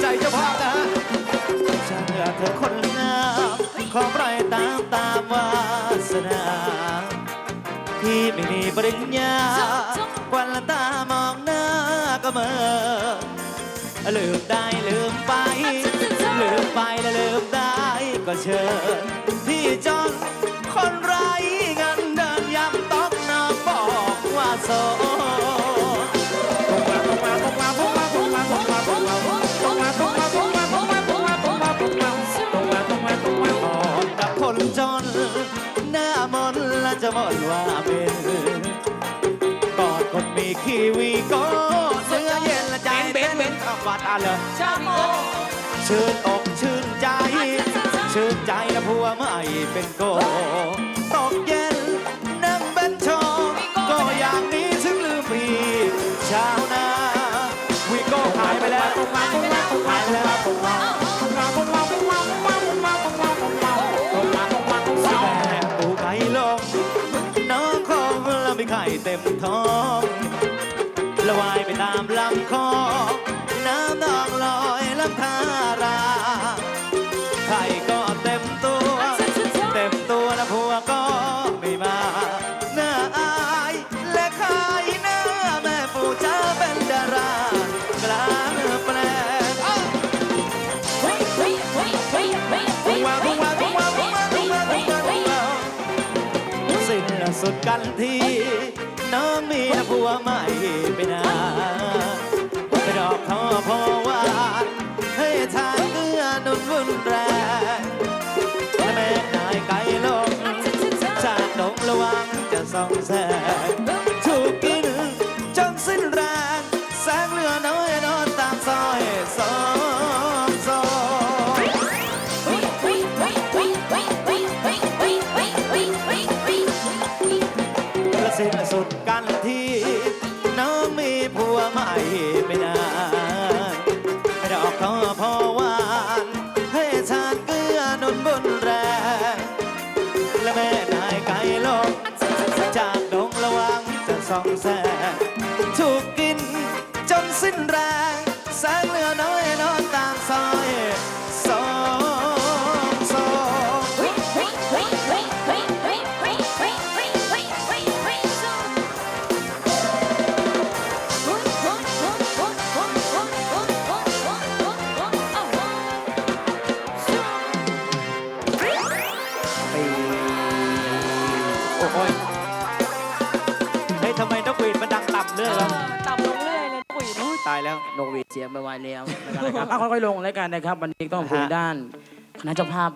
ใจเจ้าภาพนะฮะช่างเธอคนงามขอปล่อยตามตามวาสนาที่ไม่มีปริญญาควันละตามองหน้าก็เมื่อลืมได้ลืมไป ลืมไปแล้วลืมได้ก็เชิญ จะบ่นว่าเป็นกอดคนมีคีวีก็เสื้อเย็นและใจเต้นเต้นขับวัดอะเลยชาโมชื่นอกชื่นใจ ชื่นใจนะผัวไม่เป็นโกตกเย็นนั่งเป็นโชว์ก็อย่างนี้ถึงลืมพี่ชาวนาวิโก้หายไปแล้วหายไปแล้วหายไปแล้วแม่ปูไก่ลง ไข่เต็มท้องละวายไปตามลำคอ น้ำนองลอยลำธาราง สุดกันที น้องมีนผัวใหม่ไปนาไปดอกทอพอหวานให้ทานเนื้อนุ่นวุ่นแรงและแม่นายไก่ลงจากดงระวังจะส่องแสง องแสงถูกกินจนสิ้นแรงแสงเหลือน้อยนอนตามซอยสองสองโอ้ย ตายแล้วนกหวีดเสียงไปไวแล้วนะครับอะค่อยๆลงแล้วกันนะครับ วันนี้ต้องคุยฮะด้านคณะเจ้าภาพ